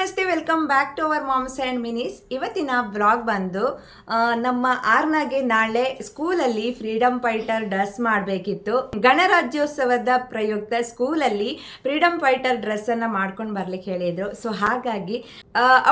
ನಮಸ್ತೆ welcome back to our moms and minis ಇವತ್ತಿನ blog ಬಂದು ನಮ್ಮ ಆರ್ನಾಗೆ ನಾಳೆ ಸ್ಕೂಲಲ್ಲಿ ಫ್ರೀಡಮ್ ಫೈಟರ್ ಡ್ರೆಸ್ ಮಾಡಬೇಕಿತ್ತು. ಗಣರಾಜ್ಯೋತ್ಸವದ ಪ್ರಯುಕ್ತ ಸ್ಕೂಲಲ್ಲಿ ಫ್ರೀಡಮ್ ಫೈಟರ್ ಡ್ರೆಸ್ಸನ್ನು ಮಾಡ್ಕೊಂಡು ಬರ್ಲಿಕ್ಕೆ ಹೇಳಿದರು. ಸೊ ಹಾಗಾಗಿ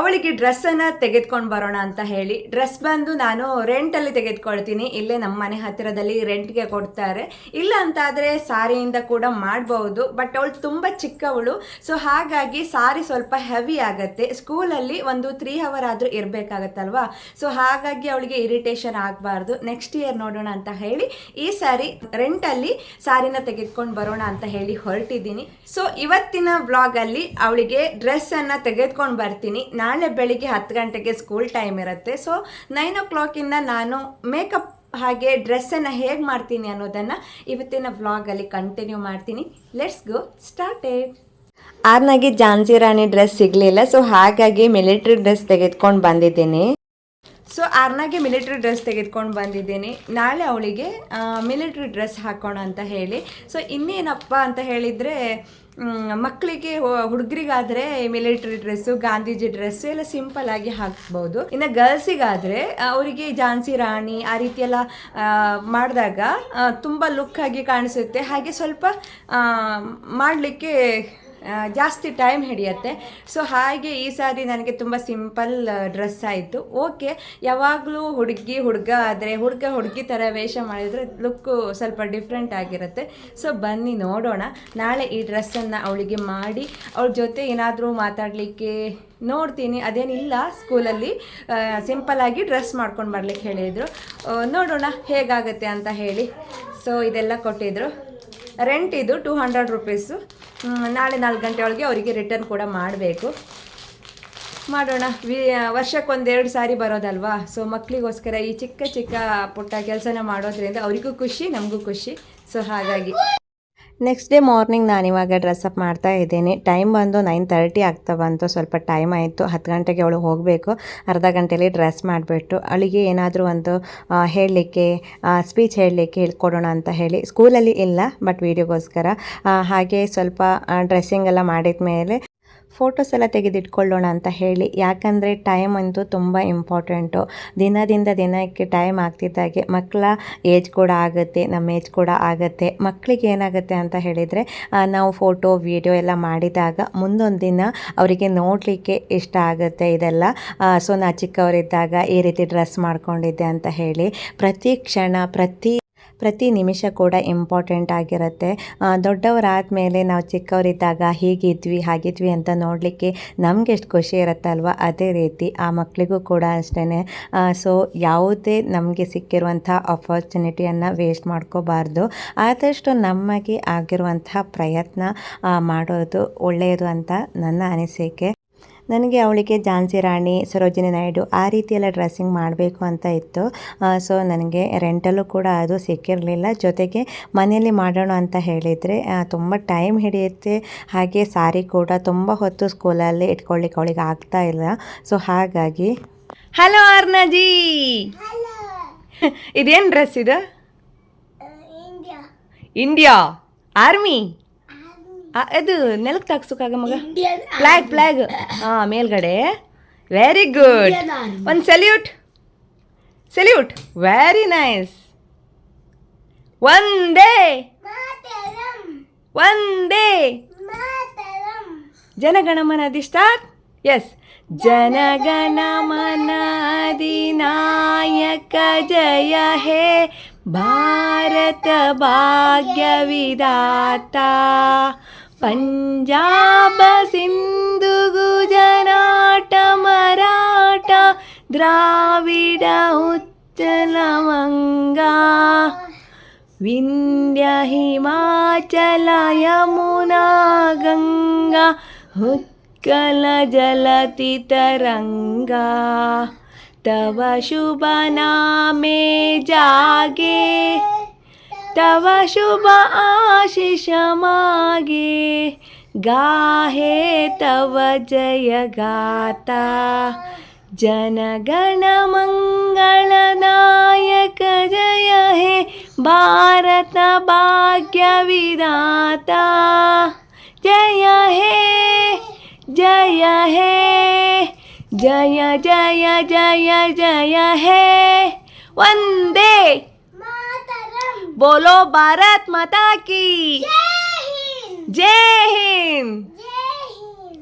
ಅವಳಿಗೆ ಡ್ರೆಸ್ಸನ್ನು ತೆಗೆದುಕೊಂಡು ಬರೋಣ ಅಂತ ಹೇಳಿ. ಡ್ರೆಸ್ ಬಂದು ನಾನು ರೆಂಟಲ್ಲಿ ತೆಗೆದುಕೊಳ್ತೀನಿ. ಇಲ್ಲೇ ನಮ್ಮ ಮನೆ ಹತ್ತಿರದಲ್ಲಿ ರೆಂಟ್ಗೆ ಕೊಡ್ತಾರೆ. ಇಲ್ಲ ಅಂತಾದರೆ ಸಾರಿಯಿಂದ ಕೂಡ ಮಾಡಬಹುದು ಬಟ್ ಅವಳು ತುಂಬ ಚಿಕ್ಕವಳು. ಸೊ ಹಾಗಾಗಿ ಸಾರಿ ಸ್ವಲ್ಪ ಹೆವಿ ಆಗುತ್ತೆ. ಸ್ಕೂಲಲ್ಲಿ ಒಂದು ತ್ರೀ ಅವರ್ ಆದರೂ ಇರಬೇಕಾಗತ್ತಲ್ವಾ? ಸೊ ಹಾಗಾಗಿ ಅವಳಿಗೆ ಇರಿಟೇಷನ್ ಆಗಬಾರ್ದು. ನೆಕ್ಸ್ಟ್ ಇಯರ್ ನೋಡೋಣ ಅಂತ ಹೇಳಿ, ಈ ಸಾರಿ ರೆಂಟಲ್ಲಿ ಸಾರಿನ ತೆಗೆದುಕೊಂಡು ಬರೋಣ ಅಂತ ಹೇಳಿ ಹೊರಟಿದ್ದೀನಿ. ಸೊ ಇವತ್ತಿನ ಬ್ಲಾಗಲ್ಲಿ ಅವಳಿಗೆ ಡ್ರೆಸ್ಸನ್ನು ತೆಗೆದುಕೊಂಡು ಬರ್ತೀನಿ. ನಾಳೆ ಬೆಳಿಗ್ಗೆ ಹತ್ತು ಗಂಟೆಗೆ ಸ್ಕೂಲ್ ಟೈಮ್ ಇರುತ್ತೆ. ಸೊ ನೈನ್ ಓ ಕ್ಲಾಕಿಂದ ನಾನು ಮೇಕಪ್ ಹಾಗೆ ಡ್ರೆಸ್ಸನ್ನು ಹೇಗೆ ಮಾಡ್ತೀನಿ ಅನ್ನೋದನ್ನು ಇವತ್ತಿನ ವ್ಲಾಗಲ್ಲಿ ಕಂಟಿನ್ಯೂ ಮಾಡ್ತೀನಿ. ಲೆಟ್ಸ್ ಗೋ ಸ್ಟಾರ್ಟೆಡ್ ಆರ್ನಾಗಿ ಝಾನ್ಸಿ ರಾಣಿ ಡ್ರೆಸ್ ಸಿಗಲಿಲ್ಲ ಸೊ ಹಾಗಾಗಿ ಮಿಲಿಟ್ರಿ ಡ್ರೆಸ್ ತೆಗೆದುಕೊಂಡು ಬಂದಿದ್ದೀನಿ. ಸೊ ಆರ್ನಾಗೆ ಮಿಲಿಟ್ರಿ ಡ್ರೆಸ್ ತೆಗೆದುಕೊಂಡು ಬಂದಿದ್ದೀನಿ. ನಾಳೆ ಅವಳಿಗೆ ಮಿಲಿಟ್ರಿ ಡ್ರೆಸ್ ಹಾಕೋಣ ಅಂತ ಹೇಳಿ. ಸೊ ಇನ್ನೇನಪ್ಪ ಅಂತ ಹೇಳಿದರೆ ಮಕ್ಕಳಿಗೆ ಹುಡುಗರಿಗಾದರೆ ಮಿಲಿಟ್ರಿ ಡ್ರೆಸ್ಸು, ಗಾಂಧೀಜಿ ಡ್ರೆಸ್ಸು ಎಲ್ಲ ಸಿಂಪಲ್ ಆಗಿ ಹಾಕ್ಬೋದು. ಇನ್ನು ಗರ್ಲ್ಸಿಗಾದರೆ, ಅವರಿಗೆ ಝಾನ್ಸಿ ರಾಣಿ ಆ ರೀತಿ ಎಲ್ಲ ಮಾಡಿದಾಗ ತುಂಬ ಲುಕ್ ಆಗಿ ಕಾಣಿಸುತ್ತೆ. ಹಾಗೆ ಸ್ವಲ್ಪ ಮಾಡಲಿಕ್ಕೆ ಜಾಸ್ತಿ ಟೈಮ್ ಹಿಡಿಯುತ್ತೆ. ಸೊ ಹಾಗೆ ಈ ಸಾರಿ ನನಗೆ ತುಂಬ ಸಿಂಪಲ್ ಡ್ರೆಸ್ ಆಯಿತು. ಓಕೆ ಯಾವಾಗಲೂ ಹುಡುಗಿ, ಹುಡುಗ ಆದರೆ, ಹುಡುಗ, ಹುಡುಗಿ ಥರ ವೇಷ ಮಾಡಿದರೆ ಲುಕ್ಕು ಸ್ವಲ್ಪ ಡಿಫ್ರೆಂಟ್ ಆಗಿರುತ್ತೆ. ಸೊ ಬನ್ನಿ ನೋಡೋಣ. ನಾಳೆ ಈ ಡ್ರೆಸ್ಸನ್ನು ಅವಳಿಗೆ ಮಾಡಿ, ಅವಳ ಜೊತೆ ಏನಾದರೂ ಮಾತಾಡಲಿಕ್ಕೆ ನೋಡ್ತೀನಿ. ಅದೇನಿಲ್ಲ ಸ್ಕೂಲಲ್ಲಿ ಸಿಂಪಲಾಗಿ ಡ್ರೆಸ್ ಮಾಡ್ಕೊಂಡು ಬರ್ಲಿಕ್ಕೆ ಹೇಳಿದರು. ನೋಡೋಣ ಹೇಗಾಗುತ್ತೆ ಅಂತ ಹೇಳಿ. ಸೊ ಇದೆಲ್ಲ ಕೊಟ್ಟಿದ್ದರು ರೆಂಟ್ ಇದು ಟೂ ಹಂಡ್ರೆಡ್ ರುಪೀಸು ನಾಳೆ ನಾಲ್ಕು ಗಂಟೆ ಒಳಗೆ ಅವರಿಗೆ ರಿಟರ್ನ್ ಕೂಡ ಮಾಡಬೇಕು. ಮಾಡೋಣ. ವಿ ವರ್ಷಕ್ಕೊಂದೆರಡು ಸಾರಿ ಬರೋದಲ್ವಾ? ಸೊ ಮಕ್ಕಳಿಗೋಸ್ಕರ ಈ ಚಿಕ್ಕ ಚಿಕ್ಕ ಪುಟ್ಟ ಕೆಲಸನ ಮಾಡೋದ್ರಿಂದ ಅವರಿಗೂ ಖುಷಿ, ನಮಗೂ ಖುಷಿ. ಸೊ ಹಾಗಾಗಿ ನೆಕ್ಸ್ಟ್ ಡೇ ಮಾರ್ನಿಂಗ್ ನಾನು ಇವಾಗ ಡ್ರೆಸ್ ಅಪ್ ಮಾಡ್ತಾ ಇದ್ದೀನಿ. ಟೈಮ್ ಬಂದು ನೈನ್ ತರ್ಟಿ ಆಗ್ತಾ ಬಂತು. ಸ್ವಲ್ಪ ಟೈಮ್ ಆಯಿತು. ಹತ್ತು ಗಂಟೆಗೆ ಅವಳು ಹೋಗಬೇಕು. ಅರ್ಧ ಗಂಟೆಯಲ್ಲಿ ಡ್ರೆಸ್ ಮಾಡಿಬಿಟ್ಟು ಅವಳಿಗೆ ಏನಾದರೂ ಒಂದು ಹೇಳಲಿಕ್ಕೆ ಸ್ಪೀಚ್ ಹೇಳಲಿಕ್ಕೆ ಹೇಳ್ಕೊಡೋಣ ಅಂತ ಹೇಳಿ. ಸ್ಕೂಲಲ್ಲಿ ಇಲ್ಲ ಬಟ್ ವೀಡಿಯೋಗೋಸ್ಕರ ಹಾಗೆ ಸ್ವಲ್ಪ ಡ್ರೆಸ್ಸಿಂಗ್ ಎಲ್ಲ ಮಾಡಿದ ಮೇಲೆ ಫೋಟೋಸ್ ಎಲ್ಲ ತೆಗೆದಿಟ್ಕೊಳ್ಳೋಣ ಅಂತ ಹೇಳಿ. ಯಾಕಂದರೆ ಟೈಮ್ ಅಂತೂ ತುಂಬ ಇಂಪಾರ್ಟೆಂಟು ದಿನದಿಂದ ದಿನಕ್ಕೆ ಟೈಮ್ ಆಗ್ತಿದ್ದಾಗೆ ಮಕ್ಕಳ ಏಜ್ ಕೂಡ ಆಗುತ್ತೆ, ನಮ್ಮ ಏಜ್ ಕೂಡ ಆಗುತ್ತೆ. ಮಕ್ಕಳಿಗೆ ಏನಾಗುತ್ತೆ ಅಂತ ಹೇಳಿದರೆ ನಾವು ಫೋಟೋ ವಿಡಿಯೋ ಎಲ್ಲ ಮಾಡಿದಾಗ ಮುಂದೊಂದು ದಿನ ಅವರಿಗೆ ನೋಡಲಿಕ್ಕೆ ಇಷ್ಟ ಆಗುತ್ತೆ ಇದೆಲ್ಲ. ಸೊ ನಾ ಚಿಕ್ಕವರಿದ್ದಾಗ ಈ ರೀತಿ ಡ್ರೆಸ್ ಮಾಡ್ಕೊಂಡಿದ್ದೆ ಅಂತ ಹೇಳಿ ಪ್ರತಿ ಕ್ಷಣ, ಪ್ರತಿ ಪ್ರತಿ ನಿಮಿಷ ಕೂಡ ಇಂಪಾರ್ಟೆಂಟ್ ಆಗಿರುತ್ತೆ. ದೊಡ್ಡವರಾದ ಮೇಲೆ ನಾವು ಚಿಕ್ಕವರಿದ್ದಾಗ ಹೀಗಿದ್ವಿ, ಹಾಗಿದ್ವಿ ಅಂತ ನೋಡಲಿಕ್ಕೆ ನಮಗೆ ಎಷ್ಟು ಖುಷಿ ಇರುತ್ತಲ್ವ? ಅದೇ ರೀತಿ ಆ ಮಕ್ಕಳಿಗೂ ಕೂಡ ಅಷ್ಟೇ ಸೊ ಯಾವುದೇ ನಮಗೆ ಸಿಕ್ಕಿರುವಂಥ ಅಪರ್ಚುನಿಟಿಯನ್ನು ವೇಸ್ಟ್ ಮಾಡ್ಕೋಬಾರ್ದು. ಆದಷ್ಟು ನಮಗೆ ಆಗಿರುವಂಥ ಪ್ರಯತ್ನ ಮಾಡೋದು ಒಳ್ಳೆಯದು ಅಂತ ನನ್ನ ಅನಿಸಿಕೆ. ನನಗೆ ಅವಳಿಗೆ ಝಾನ್ಸಿ ರಾಣಿ ಸರೋಜಿನಿ ನಾಯ್ಡು ಆ ರೀತಿಯೆಲ್ಲ ಡ್ರೆಸ್ಸಿಂಗ್ ಮಾಡಬೇಕು ಅಂತ ಇತ್ತು. ಸೊ ನನಗೆ ರೆಂಟಲ್ಲೂ ಕೂಡ ಅದು ಸಿಕ್ಕಿರಲಿಲ್ಲ. ಜೊತೆಗೆ ಮನೆಯಲ್ಲಿ ಮಾಡೋಣ ಅಂತ ಹೇಳಿದರೆ ತುಂಬ ಟೈಮ್ ಹಿಡಿಯುತ್ತೆ. ಹಾಗೆ ಸಾರಿ ಕೂಡ ತುಂಬ ಹೊತ್ತು ಸ್ಕೂಲಲ್ಲಿ ಇಟ್ಕೊಳ್ಳಿಕ್ಕೆ ಅವಳಿಗೆ ಆಗ್ತಾ ಇಲ್ಲ. ಸೊ ಹಾಗಾಗಿ ಹಲೋ ಅರ್ನಜಿ ಇದೇನು ಡ್ರೆಸ್ ಇದು? ಇಂಡಿಯಾ? ಆರ್ಮಿ? ಅದು ನೆಲಕ್ಕೆ ತಾಕ್ಸೋಕಾಗ ಮಗ? ಫ್ಲಾಗ್ ಫ್ಲಾಗ್ ಹಾ ಮೇಲ್ಗಡೆ. ವೆರಿ ಗುಡ್ ಒಂದು ಸೆಲ್ಯೂಟ್ ಸೆಲ್ಯೂಟ್ ವೆರಿ ನೈಸ್ ಒಂದೇ ಒಂದೇ ಜನಗಣಮನ ಸ್ಟಾರ್ಟ್ ಎಸ್ ಜನಗಣಮನ ಅಧಿನಾಯಕ ಜಯ ಹೇ. ಭಾರತ पञ्जाब सिन्धु गुजराट मराठ द्राविड उच्चलमङ्गा विन्द्य हिमाचल यमुना गङ्गा उत्कल जलति तव शुभनामे जागे तव शुभ आशिषमागे, गाहे तव जय गाता। जनगणमङ्गलदायक जय हे, भारत भाग्य भाग्यविदाता जय हे जय हे जय जय जय जय हे। वंदे बोलो भारत माता की। जय हिंद।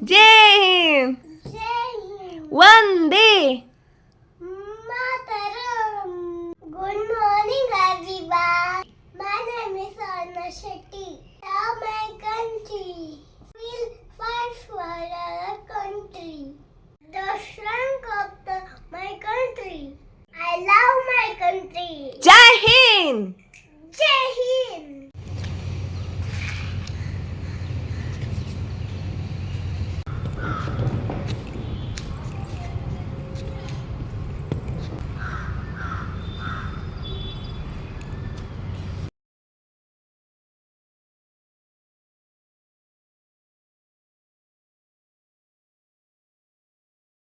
जय हिंद। वंदे। Good morning, everyone. My name is Aruna Shetty. Country